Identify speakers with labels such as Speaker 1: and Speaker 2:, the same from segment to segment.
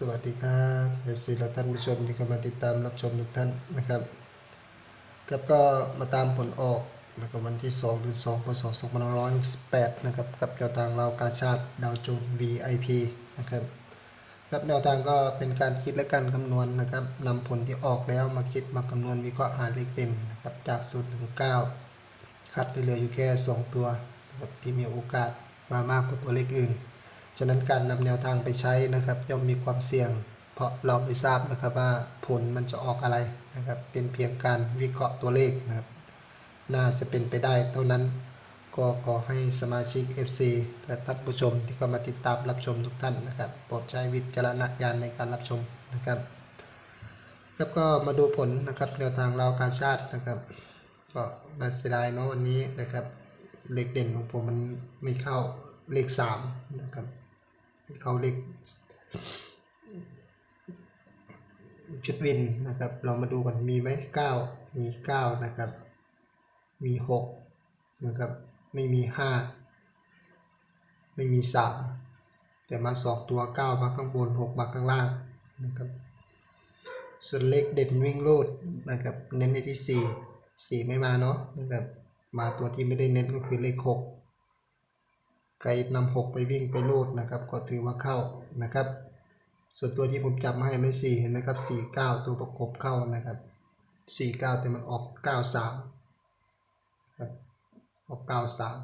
Speaker 1: สวัสดีครับเอฟซีและท่านผู้ชมที่เข้ามาติดตามรับชมทุกท่านนะครับครับก็มาตามผลออกนะครับวันที่2เดือน2พศ2568นะครับกับแนวทางเรากาชาติดาวโจน VIP นะครับครับแนวทางก็เป็นการคิดและการคำนวณนะครับนำผลที่ออกแล้วมาคิดมาคำนวณวิเคราะห์หาเลขเด่นนะครับจาก0ถึง9คัดเหลืออยู่แค่ 2 ตัวนะครับที่มีโอกาสมามากกว่าตัวเลขอื่น ฉะนั้นการนำแนวทางไปใช้นะครับย่อมมีความเสี่ยง เพราะเราไม่ทราบนะครับว่าผลมันจะออกอะไรนะครับเป็นเพียงการวิเคราะห์ตัวเลขนะครับน่าจะเป็นไปได้เท่านั้นก็ขอให้สมาชิก FC และท่านผู้ชมที่เข้ามาติดตามรับชมทุกท่านนะครับโปรดใช้วิจารณญาณในการรับชมนะครับครับก็มาดูผลนะครับแนวทางเราการชาตินะครับก็น่าเสียดายเนาะวันนี้นะครับเลขเด่นของผมมันไม่เข้าเลขสามนะครับ เขาเรียกชุดวินนะครับ เรามาดูกันมีไหมเก้ามีเก้านะครับ มีหกนะครับ ไม่มีห้าไม่มีสามแต่มาสองตัวเก้ามาข้างบนหกมาข้างล่างนะครับส่วนเลขเด่นวิ่งโลดนะครับเน้นในที่สี่สี่ไม่มาเนาะนะครับมาตัวที่ไม่ได้เน้นก็คือเลขหก ไกด์นำหกไปวิ่งไปโลดนะครับ ก็ถือว่าเข้านะครับ ส่วนตัวที่ผมจับมาให้ไม่สี่เห็นไหมครับสี่เก้าตัวประกบเข้านะครับสี่เก้าแต่มันออกเก้าสามครับออกเก้าสาม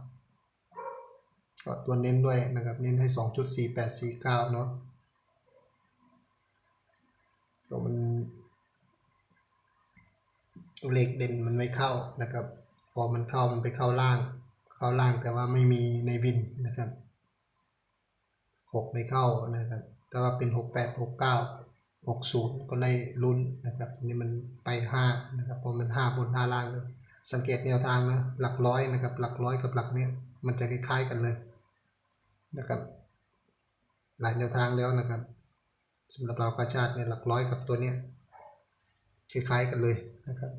Speaker 1: ก็ตัวเน้นด้วยนะครับ เน้นให้สองจุดสี่แปดสี่เก้าเนาะก็มันตัวเลขเด่นมันไม่เข้านะครับ พอมันเข้ามันไปเข้าล่าง เข้าล่างแต่ว่าไม่มีในวินนะครับหกไม่เข้านะครับแต่ว่าเป็นหกแปดหกเก้าหกศูนย์ก็ได้ลุ้นนะครับนนี้มันไปห้านะครับเพราะมันห้าบนห้าล่างเลยสังเกตแนวทางนะหลักร้อยนะครับหลักร้อยกับหลักเนี้ยมันจะคล้ายๆกันเลยนะครับหลายแนวทางแล้วนะครับสำหรับเราประชาติเนี่ยหลักร้อยกับตัวเนี้ยคล้ายๆกันเลยนะครับ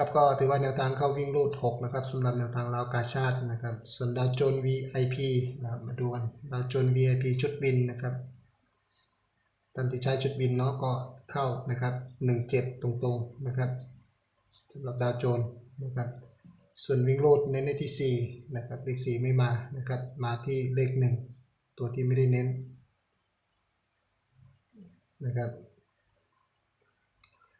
Speaker 1: ครับก็ถือว่าแนวทางเข้าวิ่งรูด6นะครับสำหรับแนวทางลาวกาชาตินะครับ ส่วนดาวโจน VIP นะครับมาดูกันดาวโจน VIP ชุดบินนะครับท่านที่ใช้ชุดบินเนาะก็เข้านะครับ 17 ตรงๆนะครับสำหรับดาวโจนนะครับส่วนวิ่งรูดเน้นในที่4นะครับเลข4ไม่มานะครับมาที่เลข 1 ตัวที่ไม่ได้เน้นนะครับ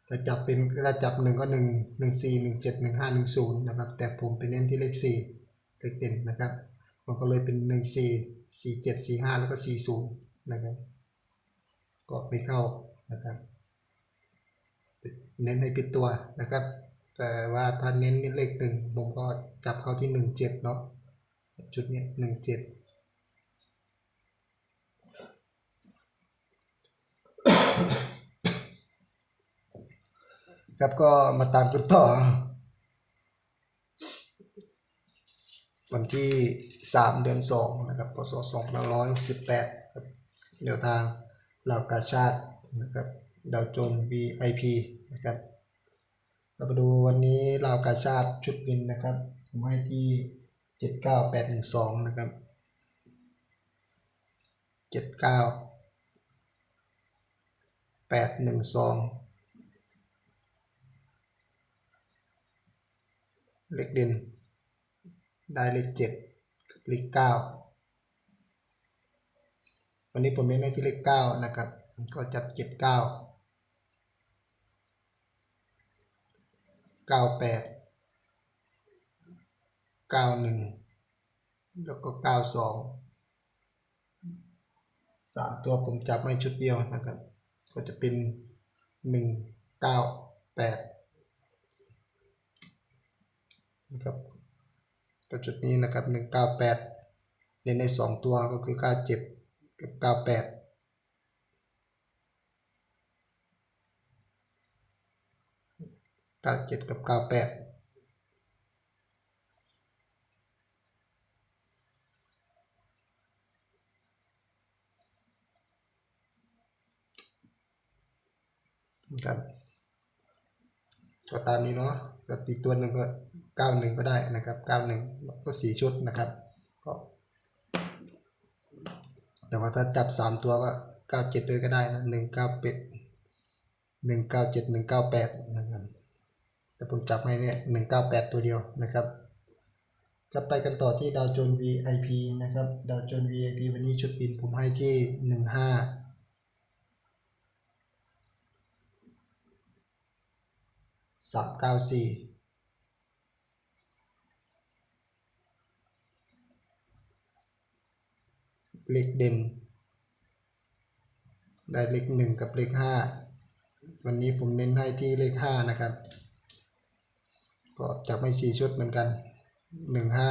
Speaker 1: ถ้าจับเป็นถ้าจับหนึ่งก็หนึ่งหนึ่งสี่หนึ่งเจ็ดหนึ่งห้าหนึ่งศูนย์นะครับแต่ผมไปเน้นที่เลขสี่เลขเด่นนะครับ มันก็เลยเป็นหนึ่งสี่สี่เจ็ดสี่ห้าแล้วก็สี่ศูนย์นะครับ ก็ไม่เข้านะครับ เน้นให้ปิดตัวนะครับ แต่ว่าถ้าเน้นเลขหนึ่งผมก็จับเข้าที่หนึ่งเจ็ดเนาะชุดนี้หนึ่งเจ็ด ครับก็มาตามกันต่อ วันที่ 3 เดือน 2 นะครับพศ2568ครับแนวทางเหล่ากาชาตินะครับดาวโจนอพีนะครับ เรามาดูวันนี้เหล่ากาชาติชุดวินนะครับผมให้ที่ 79812 นะครับ 79 812 เลขเด่น ได้เลขเจ็ดกับเลขเก้าวันนี้ผมเน้นให้ที่เลขเก้านะครับ ก็จับเจ็ดเก้าเก้าแปดเก้าหนึ่งแล้วก็เก้าสองสามตัวผมจับไม่ชุดเดียวนะครับ ก็จะเป็นหนึ่งเก้าแปด นะครับก็จุดนี้นะครับหนึ่งเก้าแปดเน้นในสองตัวก็คือค่าเจ็ดกับเก้าแปดเก้าเจ็ดกับเก้าแปดนะครับก็ตามนี้เนาะกับอีกตัวหนึ่งก็ 91 ก็ได้นะครับ 91 ก็สี่ชุดนะครับก็แต่ว่าถ้าจับ 3 ตัวก็ 97เลยก็ได้นะ198 197 198นะครับแต่ผมจับให้เนี่ย 198 ตัวเดียวนะครับจะไปกันต่อที่ดาวโจน VIP นะครับดาวโจน VIP วันนี้ชุดบินผมให้ที่ 15สามเก้าสี่ เลขเด่น ได้เลขหนึ่งกับเลขห้าวันนี้ผมเน้นให้ที่เลขห้านะครับ ก็จับไม่สี่ชุดเหมือนกันหนึ่งห้า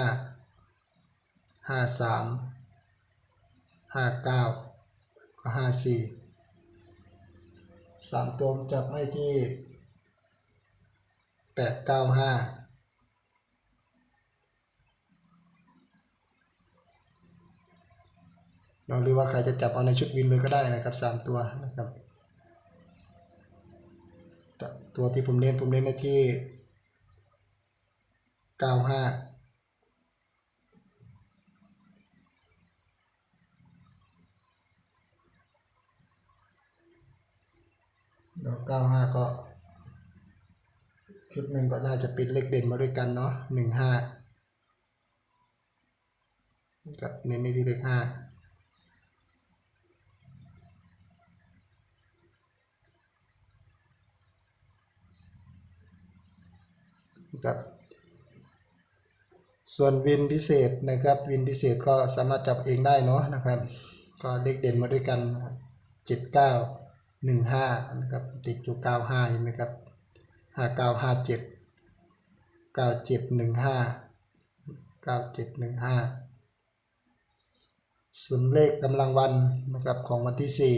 Speaker 1: ห้าสามห้าเก้าก็ห้าสี่สามตัวจับให้ที่แปดเก้าห้า ลองดูว่าใครจะจับเอาในชุดวินเลยก็ได้นะครับสามตัวนะครับ ตัวที่ผมเน้นผมเน้นในที่เก้าห้าแล้วเก้าห้าก็ชุดหนึ่งก็น่าจะเป็นเลขเด่นมาด้วยกันเนาะหนึ่งห้ากับเน้นในที่เลขห้า ครับส่วนวินพิเศษนะครับวินพิเศษก็สามารถจับเองได้เนาะนะครับ ก็เลขเด่นมาด้วยกันเจ็ดเก้าหนึ่งห้านะครับติดอยู่เก้าห้าเห็นไหมครับห้าเก้าห้าเจ็ดเก้าเจ็ดหนึ่งห้าเก้าเจ็ดหนึ่งห้าส่วนเลขกำลังวันนะครับของวันที่สี่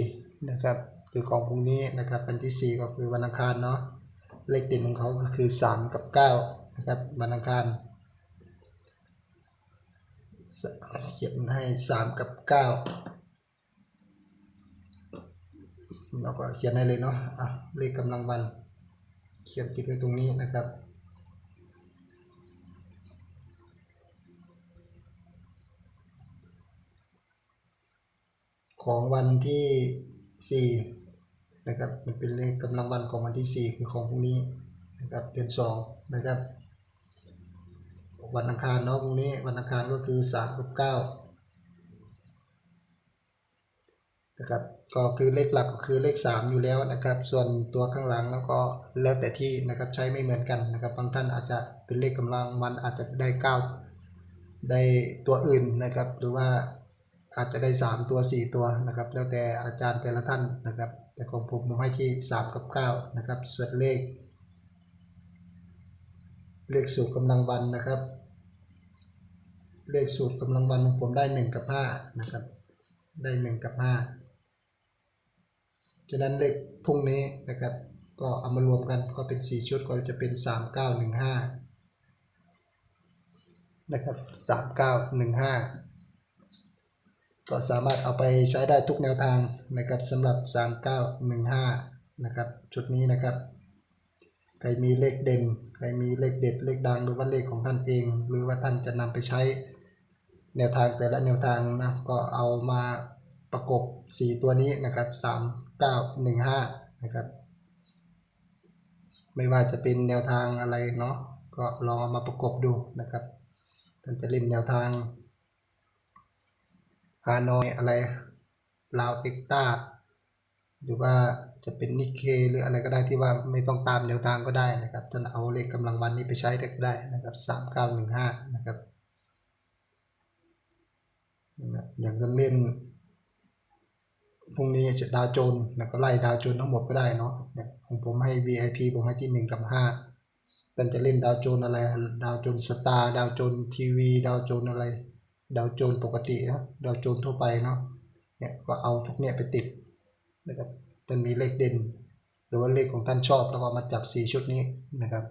Speaker 1: นะครับคือของพรุ่งนี้นะครับวันที่สี่ก็คือวันอังคารเนาะ เลขเด่นของเขาก็คือสามกับเก้านะครับวันอังคารเขียนให้สามกับเก้าเราก็เขียนให้เลยเนาะอะเลขกำลังวัน เขียนติดไว้ตรงนี้นะครับของวันที่ 4 นะครับมันเป็นเลขกำลังวันของวันที่ 4 คือของพรุ่งนี้นะครับเดือน2นะครับ วันอังคารเนาะพรุ่งนี้วันอังคารก็คือ3กับ9นะครับก็คือเลขหลักก็คือเลข 3 อยู่แล้วนะครับ ส่วนตัวข้างหลังแล้วก็แล้วแต่ที่นะครับใช้ไม่เหมือนกันนะครับบางท่านอาจจะเป็นเลขกำลังวันอาจจะได้ 9 ได้ตัวอื่นนะครับ หรือว่า อาจจะได้ 3 ตัว 4 ตัวนะครับ แล้วแต่อาจารย์แต่ละท่านนะครับ แต่ของผมผมให้ที่ 3 กับ 9 นะครับส่วนเลข เลขสูตรกำลังวันนะครับ เลขสูตรกำลังวันของผมได้ 1 กับ 5 นะครับ ได้ 1 กับ 5 ฉะนั้นเลขพรุ่งนี้นะครับ ก็เอามารวมกันก็เป็น 4 ชุดก็จะเป็น 3 9 1 5 นะครับ 3 9 1 5 ก็สามารถเอาไปใช้ได้ทุกแนวทางนะครับสำหรับ 3 9 1 5 นะครับชุดนี้นะครับ ใครมีเลขเด่น ใครมีเลขเด็ดเลขดังหรือว่าเลขของท่านเอง หรือว่าท่านจะนำไปใช้แนวทางแต่ละแนวทางนะก็เอามาประกบ 4 ตัวนี้นะครับ 3 9 1 5 นะครับ ไม่ว่าจะเป็นแนวทางอะไรเนาะก็ลองเอามาประกบดูนะครับท่านจะเล่นแนวทาง ฮานอยอะไรลาวเอ็กตาหรือว่าจะเป็นนิเคหรืออะไรก็ได้ที่ว่าไม่ต้องตามแนวทางก็ได้นะครับท่านเอาเลขกำลังวันนี้ไปใช้ได้ก็ได้นะครับ3915นะครับอย่างเล่นพรุ่งนี้จะดาวโจนนะก็ไล่ดาวโจนทั้งหมดก็ได้เนาะเนี่ยของผมให้ VIP ผมให้ที่ 1 กับ5แต่จะเล่นดาวโจนอะไร ดาวโจนสตาร์ดาวโจนทีวี ดาวโจนอะไร ดาวโจนปกตินะดาวโจนทั่วไปเนาะเนี่ยก็เอาทุกเนี่ยไปติดนะครับมันมีเลขเด่น หรือว่าเลขของท่านชอบแล้วก็มาจับ 4 ชุดนี้นะครับ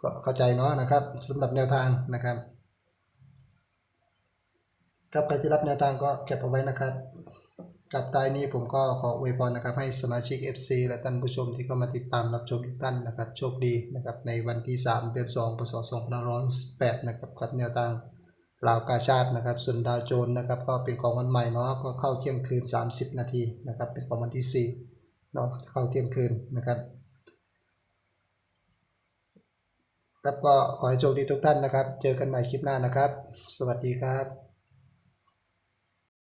Speaker 1: ก็เข้าใจเนาะนะครับสำหรับแนวทางนะครับครับใครที่รับแนวทางก็เก็บเอาไว้นะครับกับท้ายนี้ผมก็ขออวยพรนะครับให้สมาชิก FC และท่านผู้ชมที่เข้ามาติดตามรับชมทุกท่านนะครับโชคดีนะครับในวันที่ 3 เดือน2พศ2568นะครับกับแนวทาง ลาวกาชาตินะครับ ส่วนดาวโจนนะครับ ก็เป็นของวันใหม่เนาะก็เข้าเที่ยงคืน 30 นาทีนะครับ เป็นของวันที่4เนาะเข้าเที่ยงคืนนะครับครับก็ขอให้โชคดีทุกท่านนะครับ เจอกันใหม่คลิปหน้านะครับ สวัสดีครับ